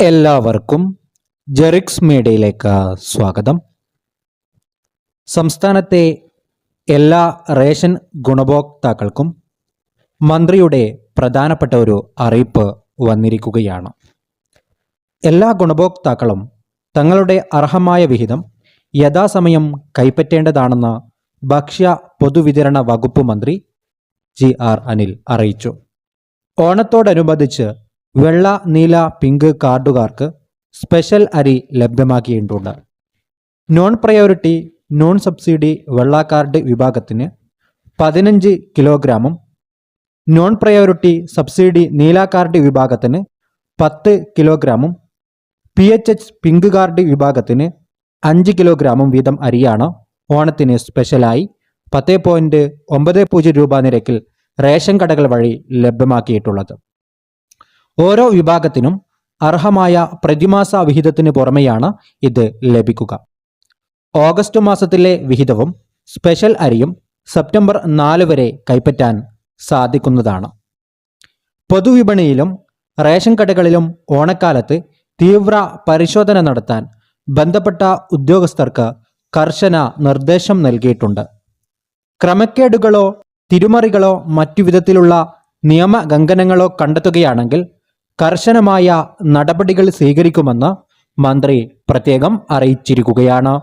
എല്ലാവർക്കും ജെറിക്സ് മീഡിയയിലേക്ക് സ്വാഗതം. സംസ്ഥാനത്തെ എല്ലാ റേഷൻ ഗുണഭോക്താക്കൾക്കും മന്ത്രിയുടെ പ്രധാനപ്പെട്ട ഒരു അറിയിപ്പ് വന്നിരിക്കുകയാണ്. എല്ലാ ഗുണഭോക്താക്കളും തങ്ങളുടെ അർഹമായ വിഹിതം യഥാസമയം കൈപ്പറ്റേണ്ടതാണെന്ന് ഭക്ഷ്യ പൊതുവിതരണ വകുപ്പ് മന്ത്രി ജി ആർ അനിൽ അറിയിച്ചു. ഓണത്തോടനുബന്ധിച്ച് വെള്ള നീല പിങ്ക് കാർഡുകാർക്ക് സ്പെഷ്യൽ അരി ലഭ്യമാക്കിയിട്ടുണ്ട്. നോൺ പ്രയോറിറ്റി നോൺ സബ്സിഡി വെള്ള കാർഡ് വിഭാഗത്തിന് പതിനഞ്ച് കിലോഗ്രാമും നോൺ പ്രയോറിറ്റി സബ്സിഡി നീല കാർഡ് വിഭാഗത്തിന് പത്ത് കിലോഗ്രാമും P H H pink card വിഭാഗത്തിന് അഞ്ച് കിലോഗ്രാമും വീതം അരിയാണ് ഓണത്തിന് സ്പെഷ്യലായി പത്ത് പോയിന്റ് ഒമ്പത് പൂജ്യം രൂപ നിരക്കിൽ റേഷൻ കടകൾ വഴി ലഭ്യമാക്കിയിട്ടുള്ളത്. ഓരോ വിഭാഗത്തിനും അർഹമായ പ്രതിമാസ വിഹിതത്തിന് പുറമെയാണ് ഇത് ലഭിക്കുക. ഓഗസ്റ്റ് മാസത്തിലെ വിഹിതവും സ്പെഷ്യൽ അരിയും സെപ്റ്റംബർ നാല് വരെ കൈപ്പറ്റാൻ സാധിക്കുന്നതാണ്. പൊതുവിപണിയിലും റേഷൻ കടകളിലും ഓണക്കാലത്ത് തീവ്ര പരിശോധന നടത്താൻ ബന്ധപ്പെട്ട ഉദ്യോഗസ്ഥർക്ക് കർശന നിർദ്ദേശം നൽകിയിട്ടുണ്ട്. ക്രമക്കേടുകളോ തിരുമറികളോ മറ്റു വിധത്തിലുള്ള നിയമലംഘനങ്ങളോ കണ്ടെത്തുകയാണെങ്കിൽ കർശനമായ നടപടികൾ സ്വീകരിക്കുമെന്ന് മന്ത്രി പ്രത്യേകം അറിയിച്ചിരിക്കുകയാണ്.